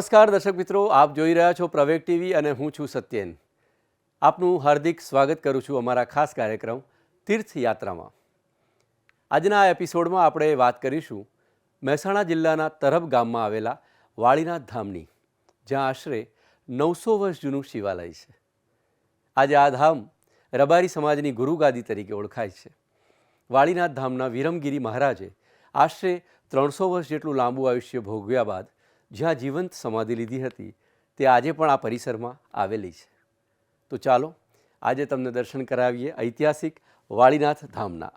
નમસ્કાર દર્શક મિત્રો, આપ જોઈ રહ્યા છો પ્રવેગ ટીવી અને હું છું સત્યેન. આપનું હાર્દિક સ્વાગત કરું છું અમારા ખાસ કાર્યક્રમ તીર્થયાત્રામાં. આજના આ એપિસોડમાં આપણે વાત કરીશું મહેસાણા જિલ્લાના તરફ ગામમાં આવેલા વાળીનાથ ધામની, જ્યાં આશરે નવસો વર્ષ જૂનું શિવાલય છે. આજે આ ધામ રબારી સમાજની ગુરુગાદી તરીકે ઓળખાય છે. વાળીનાથ ધામના વિરમગીરી મહારાજે આશરે ત્રણસો વર્ષ જેટલું લાંબુ આયુષ્ય ભોગવ્યા બાદ જ્યાં જીવંત સમાધિ લીધી હતી, તે આજે પણ આ પરિસરમાં આવેલી છે. તો ચાલો, આજે તમને દર્શન કરાવીએ ઐતિહાસિક વાળીનાથ ધામના.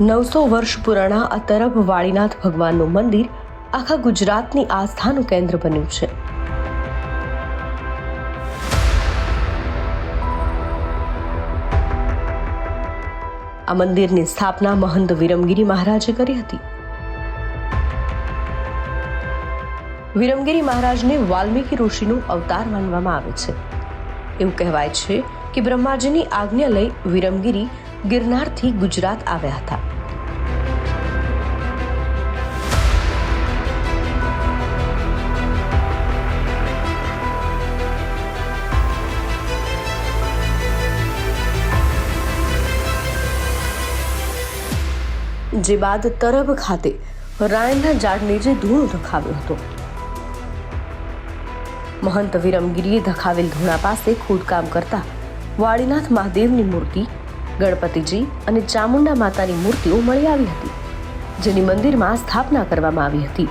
નવસો વર્ષ પુરાણા આ તરફ વાળીનાથ ભગવાનનું મંદિર આખા ગુજરાતની આસ્થાનું કેન્દ્ર બન્યું છે. આ મંદિરની સ્થાપના મહંત વિરમગીરી મહારાજે કરી હતી. વિરમગીરી મહારાજને વાલ્મીકી ઋષિનું અવતાર માનવામાં આવે છે. એવું કહેવાય છે કે બ્રહ્માજીની આજ્ઞા લઈ વિરમગીરી ગિરનારથી ગુજરાત આવ્યા હતા. જે બાદ તરબ ખાતે રાયણના ઝાડ નીચે ધૂણો ધખાવ્યો હતો. મહંત વિરમગીરીએ ધખાવેલ ધૂણા પાસે ખોદકામ કરતા વાળીનાથ મહાદેવની મૂર્તિ, ગણપતિજી અને ચામુંડા માતાની મૂર્તિઓ મળી આવી હતી, જેની મંદિરમાં સ્થાપના કરવામાં આવી હતી.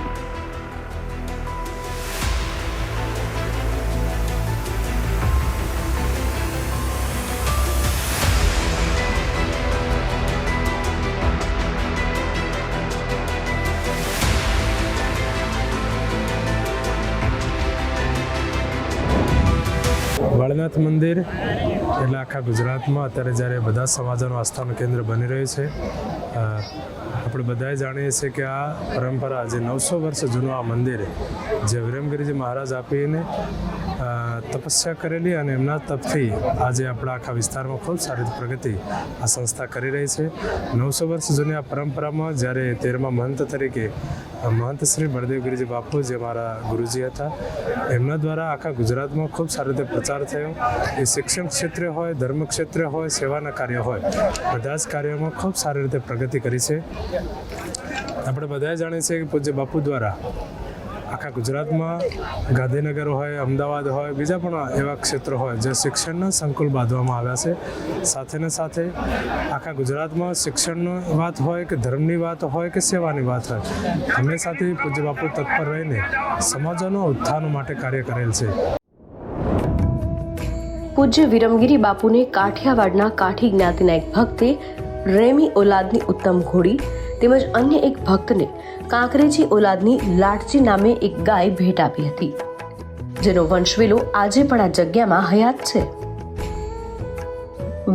વાળનાથ મંદિર. એટલે આખા ગુજરાતમાં અત્યારે જ્યારે બધા સમાજોનું આસ્થાનું કેન્દ્ર બની રહ્યું છે. આપણે બધાએ જાણીએ છીએ કે આ પરંપરા જે નવસો વર્ષ જૂનું આ મંદિર જે વિરમગીરીજી મહારાજ આપીને તપસ્યા કરેલી અને એમના તપથી આજે આપણા આખા વિસ્તારમાં ખૂબ સારી પ્રગતિ આ સંસ્થા કરી રહી છે. નવસો વર્ષ જૂની આ પરંપરામાં જ્યારે તેરમા મહંત તરીકે મહંત શ્રી બળદેવગીરીજી બાપુ જે મારા ગુરુજી હતા, એમના દ્વારા આખા ગુજરાતમાં ખૂબ સારી રીતે પ્રચાર થયો. એ શિક્ષણ ક્ષેત્રે હોય, ધર્મ ક્ષેત્રે હોય, સેવાના કાર્ય હોય, બધા જ કાર્યોમાં ખૂબ સારી રીતે પ્રગતિ કરી છે. આપણે બધા જાણીએ છીએ કે પૂજ્ય બાપુ દ્વારા આખા ગુજરાતમાં ગાંધીનગર હોય, અમદાવાદ હોય, બીજા પણ એવા ક્ષેત્રો હોય જે શિક્ષણના સંકુલ બાંધવામાં આવ્યા છે. સાથે ને સાથે આખા ગુજરાતમાં શિક્ષણની વાત હોય કે ધર્મની વાત હોય કે સેવાની વાત હોય હંમેશાથી પૂજ્ય બાપુ તત્પર રહીને સમાજોનો ઉત્થાન માટે કાર્ય કરેલ છે. પૂજ્ય વિરમગીરી બાપુને કાઠિયાવાડના કાઠી જ્ઞાતિના એક ભક્તે રેમી ઓલાદની ઉત્તમ ઘોડી તેમજ અન્ય એક ભક્તને કાંકરેજી ઓલાદની લાટજી નામે એક ગાય ભેટ આપી હતી. જેનો વંશવેલો આજે પણ આ જગ્યામાં હયાત છે.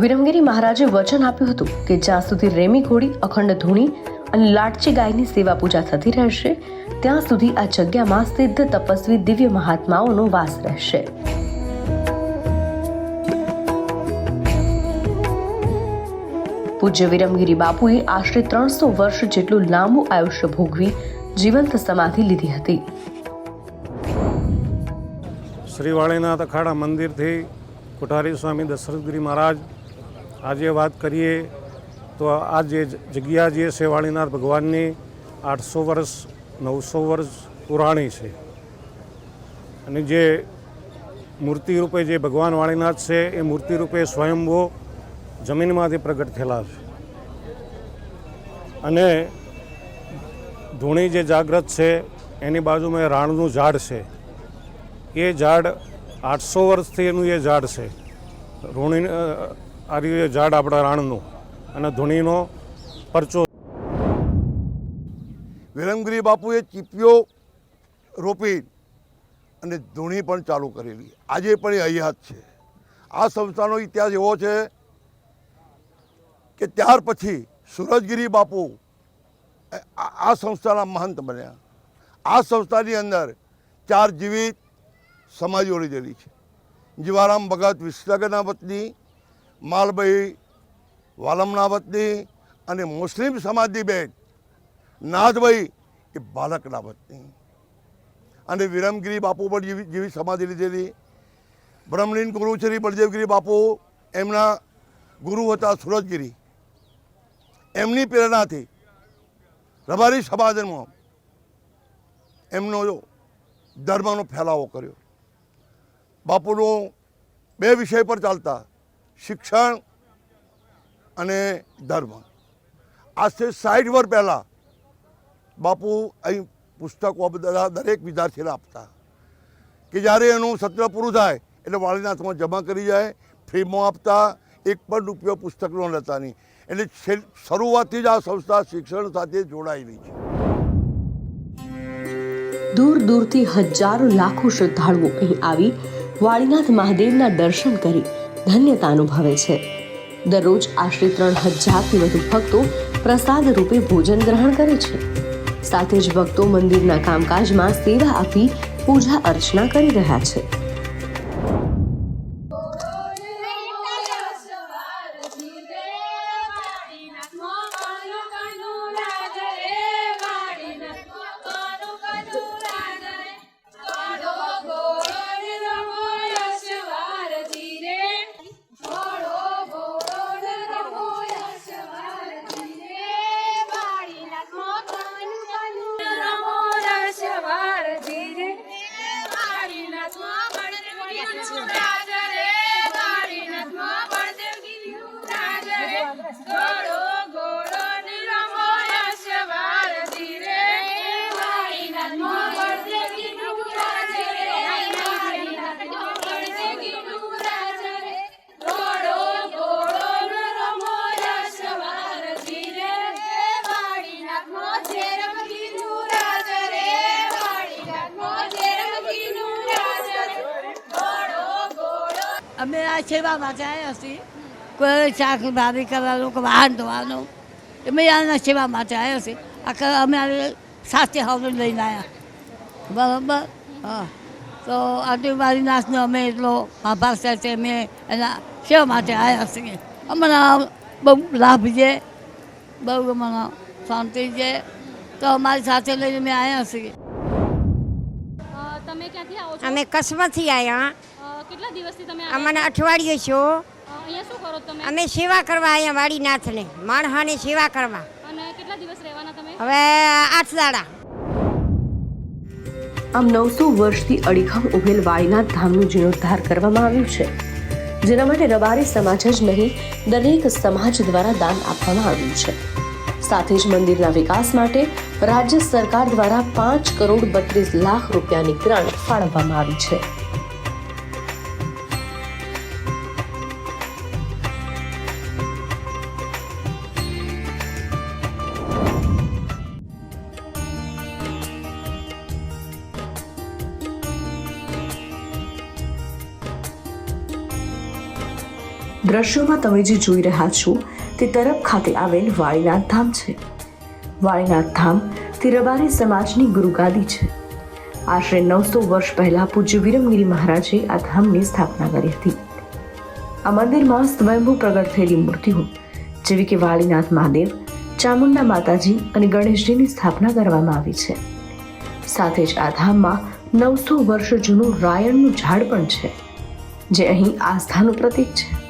વિરમગીરી મહારાજે વચન આપ્યું હતું કે જ્યાં સુધી રેમી ઘોડી અખંડ ધૂણી અને લાટચી ગાયની સેવા પૂજા થતી રહેશે, ત્યાં સુધી આ જગ્યામાં સિદ્ધ તપસ્વી દિવ્ય મહાત્માઓનો વાસ રહેશે. પૂજ્ય વિરમગીરી બાપુએ આશરે ત્રણસો વર્ષ જેટલું લાંબુ આયુષ્ય ભોગવી જીવંત સમાધિ લીધી હતી. શ્રીવાળીનાથ અખાડા મંદિરથી કોઠારી સ્વામી દશરથગીરી મહારાજ આજે વાત કરીએ તો આ જે જગ્યા જે છે વાળીનાથ ભગવાનની આઠસો વર્ષ, નવસો વર્ષ પુરાણી છે. અને જે મૂર્તિ રૂપે જે ભગવાન વાળીનાથ છે એ મૂર્તિ રૂપે સ્વયંભો જમીનમાંથી પ્રગટ થયેલા છે. અને ધૂણી જે જાગ્રત છે, એની બાજુમાં રાણનું ઝાડ છે. એ ઝાડ આઠસો વર્ષથી એનું એ ઝાડ છે. ઋણી આ એ ઝાડ આપણા રાણનું અને ધૂણીનો પરચો વિરમગીરી બાપુએ ચીપીઓ રોપી અને ધૂણી પણ ચાલુ કરેલી. આજે પણ એ હયાત છે. આ સંસ્થાનો ઇતિહાસ એવો છે કે ત્યાર પછી સુરજગીરી બાપુ આ સંસ્થાના મહંત બન્યા. આ સંસ્થાની અંદર ચાર જીવિત સમાજો દેલી છે. જીવારામ ભગત વિસનગરના વતની માલભાઈ વાલમના વતની અને મુસ્લિમ સમાજની બેન નાથભાઈ એ બાલકના વતની. અને વિરમગીરી બાપુ પણ જેવી જેવી સમાધિ લીધેલી. બ્રહ્મલીન ગુરુ શ્રી બળદેવગીરી બાપુ એમના ગુરુ હતા સુરજગીરી. એમની પ્રેરણાથી રબારી સમાજમાં એમનો ધર્મનો ફેલાવો કર્યો. બાપુનો બે વિષય પર ચાલતા શિક્ષણ અને ધર્મ. આજથી સાઠ વર્ષ પહેલાં બાપુ અહીં પુસ્તકો બધા દરેક વિદ્યાર્થીને આપતા. કે જ્યારે એનું સત્ર પૂરું થાય એટલે વાળીનાથમાં જમા કરી જાય, ફ્રીમાં આપતા, એક પણ રૂપિયો પુસ્તકનો લેતા નહીં. એટલે શરૂઆતથી જ આ સંસ્થા શિક્ષણ સાથે જોડાયેલી છે. દૂર દૂરથી હજારો લાખો શ્રદ્ધાળુઓ અહીં આવી વાળીનાથ મહાદેવના દર્શન કરી ધન્યતા અનુભવે છે. દરરોજ આશરે ત્રણ હજારથી વધુ ભક્તો પ્રસાદ રૂપે ભોજન ગ્રહણ કરે છે. સાથે જ ભક્તો મંદિરના કામકાજમાં સેવા આપી પૂજા અર્ચના કરી રહ્યા છે. સેવા માટે આવ્યા છીએ. કોઈ શાક ભારી કરવાનું કે વાહન ધોવાનું. અમે આના સેવા માટે આવ્યા છીએ. આખા અમે આ સાથે હવે લઈને આવ્યા બરાબર? હા. તો આટલી મારી નાશનો અમે એટલો આભાર સાથે અમે એના સેવા માટે આવ્યા છીએ. અમને બહુ લાભ છે. બહુ અમને શાંતિ છે. તો અમારી સાથે લઈને અમે આવ્યા છીએ. તમે ક્યાંથી આવો છો? અમે કસબાથી આવ્યા કેટલા દિવસથી તમે આવ્યા અમને અઠવાડિયું છો. છો? અહીંયા શું કરો તમે? અમે સેવા કરવા અહીંયા વાડીનાથને માણહાની સેવા કરવા. અને કેટલા દિવસ રહેવાના તમે? હવે આઠ દાડા. આમ નવસો વર્ષથી અડીખમ ઉભેલ વાડીનાથ ધામનું જીર્ણોદ્ધાર કરવામાં આવ્યું છે જેના માટે રબારી સમાજ જ નહીં દરેક સમાજ દ્વારા દાન આપવામાં આવ્યું છે. સાથે જ મંદિરના વિકાસ માટે રાજ્ય સરકાર દ્વારા પાંચ કરોડ બત્રીસ લાખ રૂપિયાની ગ્રાન્ટ ફાળવવામાં આવી છે. દ્રશ્યોમાં તમે જે જોઈ રહ્યા છો તે તરફ ખાતે આવેલ વાળીનાથ ધામ છે. વાળીનાથ ધામ તે રબારી સમાજની ગુરુગાદી છે. આશરે નવસો વર્ષ પહેલાં પૂજ્ય વિરમગીરી મહારાજે આ ધામની સ્થાપના કરી હતી. આ મંદિરમાં સ્વયંભૂ પ્રગટ થયેલી મૂર્તિઓ જેવી કે વાળીનાથ મહાદેવ, ચામુંડા માતાજી અને ગણેશજીની સ્થાપના કરવામાં આવી છે. સાથે જ આ ધામમાં નવસો વર્ષ જૂનું રાયણનું ઝાડ પણ છે, જે અહીં આસ્થાનું પ્રતીક છે.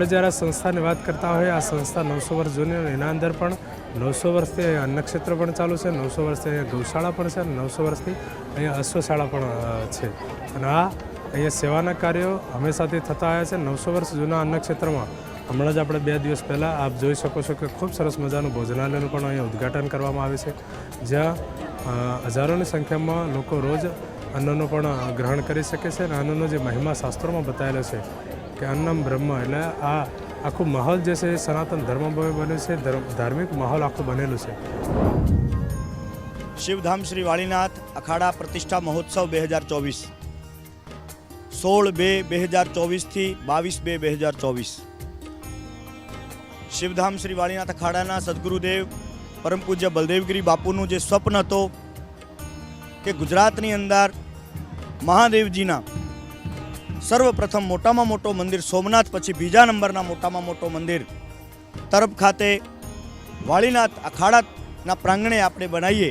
આપણે જ્યારે આ સંસ્થાની વાત કરતા હોઈએ, આ સંસ્થા નવસો વર્ષ જૂની એના અંદર પણ નવસો વર્ષથી અહીંયા અન્નક્ષેત્ર પણ ચાલુ છે, નવસો વર્ષથી અહીંયા ગૌશાળા પણ છે, અને નવસો વર્ષથી અહીંયા અશ્વશાળા પણ છે. અને આ અહીંયા સેવાના કાર્યો હંમેશાથી થતા આવ્યા છે. નવસો વર્ષ જૂના અન્નક્ષેત્રમાં હમણાં જ આપણે બે દિવસ પહેલાં આપ જોઈ શકો છો કે ખૂબ સરસ મજાનું ભોજનાલયનું પણ અહીંયા ઉદ્ઘાટન કરવામાં આવે છે. જ્યાં હજારોની સંખ્યામાં લોકો રોજ અન્નનો પણ ગ્રહણ કરી શકે છે અને અન્નનો જે મહિમા શાસ્ત્રોમાં બતાવેલો છે કે અન્નમ બ્રહ્મ એટલે આ આખું માહોલ જે છે સનાતન ધર્મ બન્યું છે, ધર્મ- ધાર્મિક માહોલ આખું બનેલું છે. શિવધામ શ્રી વાળીનાથ અખાડા પ્રતિષ્ઠા મહોત્સવ બે હજાર ચોવીસ. સોળ બે બે હજાર ચોવીસથી બાવીસ બે બે હજાર ચોવીસ. શિવધામ શ્રી વાળીનાથ અખાડાના સદગુરુદેવ પરમ પૂજ્ય બલદેવગીરી બાપુનું જે સ્વપ્ન હતો કે ગુજરાતની અંદર મહાદેવજીના સર્વપ્રથમ મોટામાં મોટો મંદિર સોમનાથ, પછી બીજા નંબરના મોટામાં મોટો મંદિર. તરફ ખાતે વાળીનાથ અખાડાના પ્રાંગણે આપણે બનાવીએ.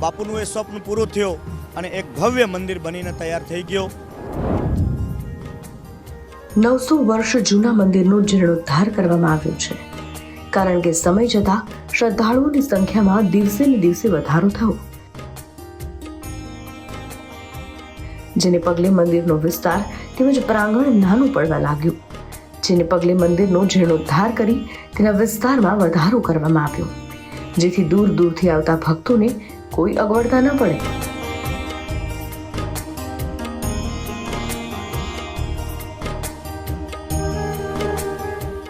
બાપુનું એ સ્વપ્ન પૂરું થયો અને એક ભવ્ય મંદિર બનીને તૈયાર થઈ ગયો. નવસો વર્ષ જૂના મંદિરનો જીર્ણોદ્ધાર કરવામાં આવ્યો છે. કારણ કે સમય જતાં શ્રદ્ધાળુઓની સંખ્યામાં દિવસે ને દિવસે વધારો થયો. જેને પગલે મંદિરનો વિસ્તાર તેમજ પ્રાંગણ નાનું પડવા લાગ્યું. જેને પગલે મંદિરનો જીર્ણોદ્ધાર કરી તેના વિસ્તારમાં વધારો કરવામાં આવ્યો. જેથી દૂર દૂરથી આવતા ભક્તોને કોઈ અગવડતા ન પડે.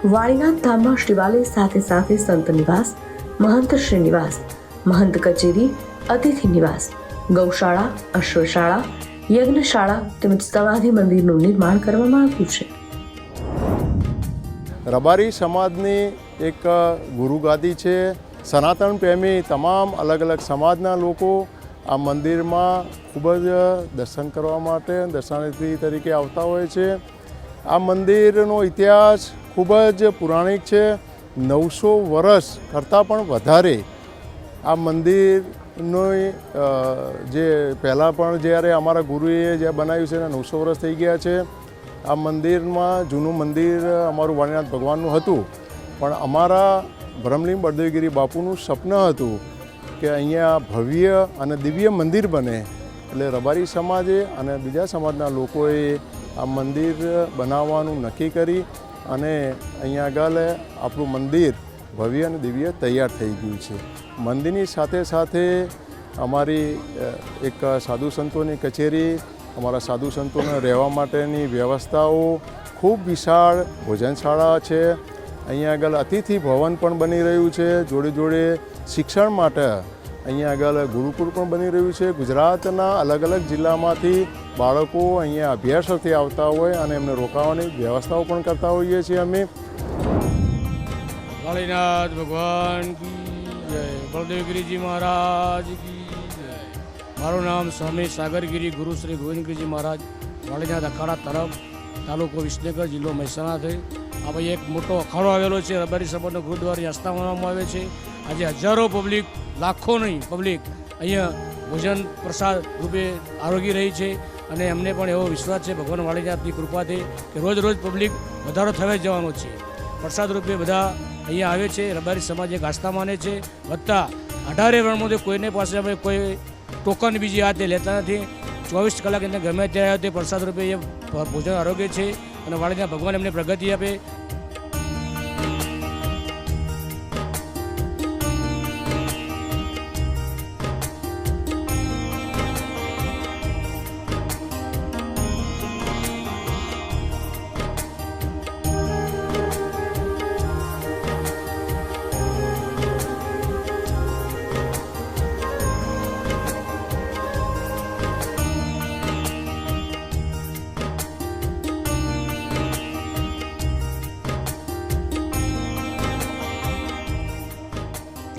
વાણીનાથ ધામમાં શિવાલય સાથે સાથે સંત નિવાસ, મહંત શ્રીનિવાસ, મહંત કચેરી, અતિથિ નિવાસ, ગૌશાળા, અશ્વશાળા યજ્ઞશાળા તેમજ સમાધિ મંદિરનું નિર્માણ કરવામાં આવ્યું છે. રબારી સમાજની એક ગુરુગાદી છે. સનાતન પ્રેમી તમામ અલગ અલગ સમાજના લોકો આ મંદિરમાં ખૂબ જ દર્શન કરવા માટે દર્શનાર્થી તરીકે આવતા હોય છે. આ મંદિરનો ઇતિહાસ ખૂબ જ પુરાણિક છે. નવસો વર્ષ કરતાં પણ વધારે આ મંદિરનો અ, જે પહેલાં પણ જ્યારે અમારા ગુરુએ જે બનાવ્યું છે એના નવસો વર્ષ થઈ ગયા છે. આ મંદિરમાં જૂનું મંદિર અમારું વાણીનાથ ભગવાનનું હતું. પણ અમારા ભ્રમલિંગ બળદેવગીરી બાપુનું સપન હતું કે અહીંયા ભવ્ય અને દિવ્ય મંદિર બને. એટલે રબારી સમાજે અને બીજા સમાજના લોકોએ આ મંદિર બનાવવાનું નક્કી કરી અને અહીંયા આગળ આપણું મંદિર ભવ્ય અને દિવ્ય તૈયાર થઈ ગયું છે. મંદિરની સાથે સાથે અમારી એક સાધુ સંતોની કચેરી, અમારા સાધુ સંતોને રહેવા માટેની વ્યવસ્થાઓ ખૂબ વિશાળ ભોજનશાળા છે. અહીંયા આગળ અતિથિ ભવન પણ બની રહ્યું છે. જોડે જોડે શિક્ષણ માટે અહીંયા આગળ ગુરુકુળ પણ બની રહ્યું છે. ગુજરાતના અલગ અલગ જિલ્લામાંથી બાળકો અહીંયા અભ્યાસોથી આવતા હોય અને એમને રોકાવાની વ્યવસ્થાઓ પણ કરતા હોઈએ છીએ અમે. કાળીનાથ ભગવાન કી જય. બળદેવગીરીજી મહારાજ કી જય. મારું નામ સ્વામી સાગરગીરી ગુરુ શ્રી ગોવિંદગીરીજી મહારાજ વાળીનાથ અખાડા તરફ, તાલુકો વિસનગર જિલ્લો મહેસાણા થઈ આ ભાઈ એક મોટો અખાડો આવેલો છે, રબારી સભાનો ગુરુદ્વારા આસ્થા માનવામાં આવે છે. આજે હજારો પબ્લિક લાખો નહીં પબ્લિક અહીંયા ભોજન પ્રસાદ રૂપે આરોગી રહી છે. અને અમને પણ એવો વિશ્વાસ છે ભગવાન વાળીનાથની કૃપાથી કે રોજ રોજ પબ્લિક વધારો થવા જવાનો છે. પ્રસાદ રૂપે બધા અહીંયા આવે છે, રબારી સમાજ એક આસ્થા માને છે, વત્તા અઢારે વર્ણમાંથી કોઈને પાસે અમે કોઈ ટોકન બીજી આ તે લેતા નથી. ચોવીસ કલાક એને ગમે ત્યારે તે પ્રસાદ રૂપે એ ભોજન આરોગ્ય છે અને વાળીના ભગવાન એમને પ્રગતિ આપે.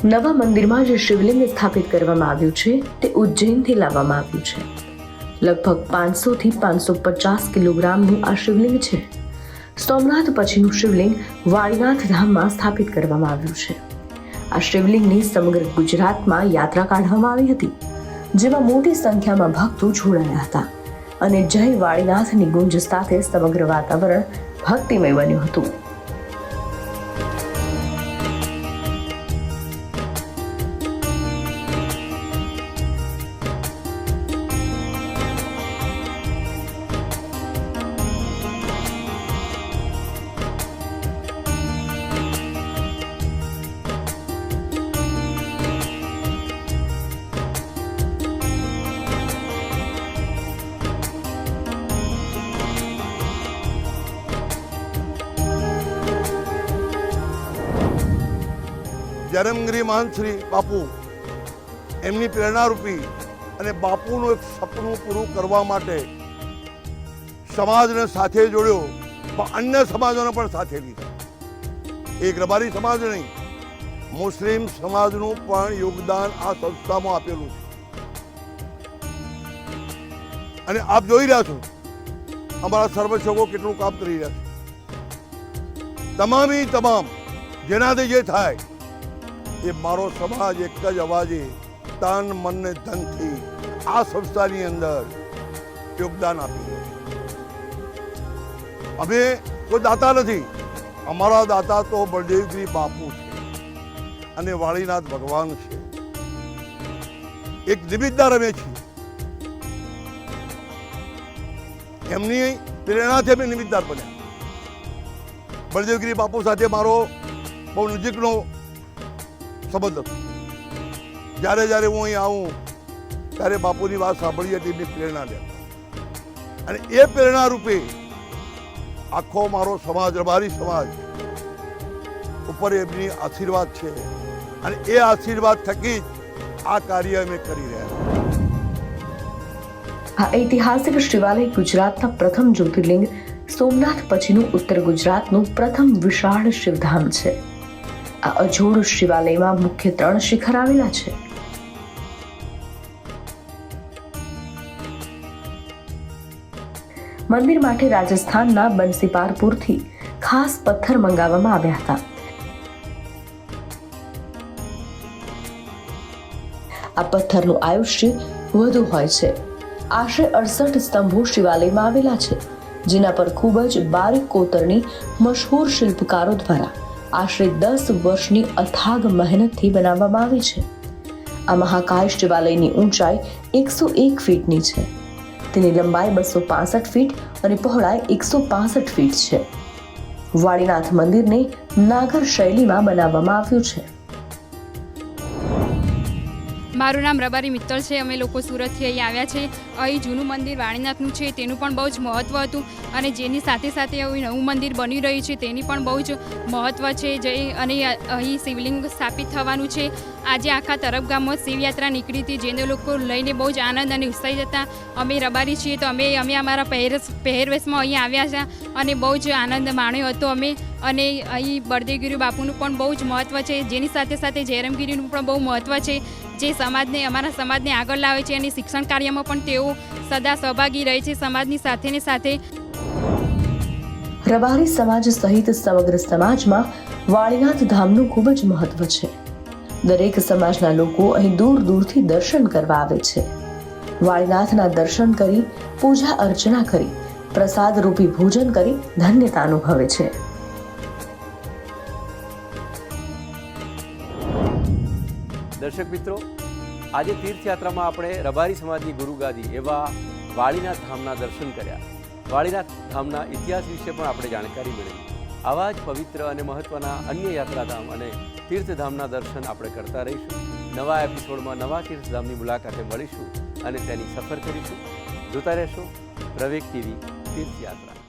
નવા મંદિરમાં જે શિવલિંગ સ્થાપિત કરવામાં આવ્યું છે, તે ઉજ્જૈનથી લાવવામાં આવ્યું છે. લગભગ પાંચસોથી પાંચસો પચાસ કિલોગ્રામનું આ શિવલિંગ છે. સોમનાથ પછીનું શિવલિંગ વાળીનાથ ધામમાં સ્થાપિત કરવામાં આવ્યું છે. આ શિવલિંગની સમગ્ર ગુજરાતમાં યાત્રા કાઢવામાં આવી હતી, જેમાં મોટી સંખ્યામાં ભક્તો જોડાયા હતા અને જય વાળીનાથની ગુંજ સાથે સમગ્ર વાતાવરણ ભક્તિમય બન્યું હતું. જરમગીરી મહંત શ્રી બાપુ. એમની પ્રેરણારૂપી અને બાપુનું એક સપનું પૂરું કરવા માટે સમાજને સાથે જોડ્યો, પણ અન્ય સમાજોને પણ સાથે લીધા. એક રબારી સમાજ નહીં, મુસ્લિમ સમાજનું પણ યોગદાન આ સંસ્થામાં આપેલું છે. અને આપ જોઈ રહ્યા છો, અમારા સર્વસેવકો કેટલું કામ કરી રહ્યા છે. તમામી તમામ, જેનાથી જે થાય એ મારો સમાજ એક જ અવાજે તન મન ને ધનથી આ સંસ્થાની અંદર યોગદાન આપી રહ્યો અમે કોઈ દાતા નથી. અમારા દાતા તો બળદેવગીરી બાપુ છે અને વાળીનાથ ભગવાન છે. એક નિમિત્તદાર અમે છીએ. એમની પ્રેરણાથી અમે નિમિત્તદાર બન્યા. બળદેવગીરી બાપુ સાથે મારો બહુ નજીકનો સંબંધ હતો જ્યારે જ્યારે હું અહીં આવું, ત્યારે બાપુની વાત સાંભળી હતી એમની પ્રેરણા લેતા અને એ પ્રેરણા રૂપે આખો મારો સમાજ, રબારી સમાજ ઉપર એમની આશીર્વાદ છે. અને એ આશીર્વાદ થકી આ કાર્ય અમે કરી રહ્યા આ ઐતિહાસિક શિવાલય ગુજરાતના પ્રથમ જ્યોતિર્લિંગ સોમનાથ પછીનું ઉત્તર ગુજરાતનું પ્રથમ વિશાળ શિવધામ છે. આ અજોડ શિવાલયમાં મુખ્ય ત્રણ શિખર આવેલા છે. મંદિર માટે રાજસ્થાનના બંસીપારપુરથી ખાસ પથ્થર મંગાવવામાં આવ્યા હતા. આ પથ્થરનું આયુષ્ય વધુ હોય છે. આશરે અડસઠ સ્તંભો શિવાલયમાં આવેલા છે, જેના પર ખૂબ જ બારીક કોતરણી મશહૂર શિલ્પકારો દ્વારા આશરે દસ વર્ષની અથાગ મહેનતથી બનાવવામાં આવી છે. આ મહાકાય શિવાલયની ઊંચાઈ એકસો એક ફીટની છે. તેની લંબાઈ બસો પાસઠ ફીટ અને પહોળાઈ એકસો પાસઠ ફીટ છે. વાળીનાથ મંદિરને નાગર શૈલીમાં બનાવવામાં આવ્યું છે. મારું નામ રબારી મિત્તલ છે. અમે લોકો સુરતથી અહીં આવ્યા છે. અહીં જૂનું મંદિર વાણીનાથનું છે. તેનું પણ બહુ જ મહત્ત્વ હતું અને જેની સાથે સાથે અહીં નવું મંદિર બની રહ્યું છે તેની પણ બહુ જ મહત્ત્વ છે. જે અને અહીં શિવલિંગ સ્થાપિત થવાનું છે. આજે આખા તરફ ગામમાં શિવયાત્રા નીકળી હતી. જેને લોકો લઈને બહુ જ આનંદ અને ઉત્સાહિત હતા. અમે રબારી છીએ તો અમે અમે અમારા પહેરસ પહેરવેશમાં અહીં આવ્યા હતા અને બહુ જ આનંદ માણ્યો હતો અમે. અને અહીં બળદેવગીરી બાપુનું પણ બહુ જ મહત્ત્વ છે. જેની સાથે સાથે જયરામગીરીનું પણ બહુ મહત્ત્વ છે. જે સમાજને અમારા સમાજને આગળ લાવે છે અને શિક્ષણ કાર્યમાં પણ તેઓ સદા સહભાગી રહે છે સમાજની સાથે ને સાથે. રબારી સમાજ સહિત સમગ્ર સમાજમાં વાળીનાથ ધામનું ખૂબ જ મહત્વ છે. દરેક સમાજના લોકો અહીં દૂર દૂરથી દર્શન કરવા આવે છે. વાળીનાથના દર્શન કરી, પૂજા અર્ચના કરી, પ્રસાદ રૂપી ભોજન કરી ધન્યતા અનુભવે છે. દર્શક મિત્રો, આજે તીર્થયાત્રામાં આપણે રબારી સમાજની ગુરુગાદી એવા વાળીનાથ ધામના દર્શન કર્યા. વાળીનાથ ધામના ઇતિહાસ વિશે પણ આપણે જાણકારી મેળવી આવા જ પવિત્ર અને મહત્ત્વના અન્ય યાત્રાધામ અને તીર્થધામના દર્શન આપણે કરતા રહીશું. નવા એપિસોડમાં નવા તીર્થધામની મુલાકાતે મળીશું અને તેની સફર કરીશું. જોતા રહેશો પ્રવેગ ટીવી તીર્થયાત્રા.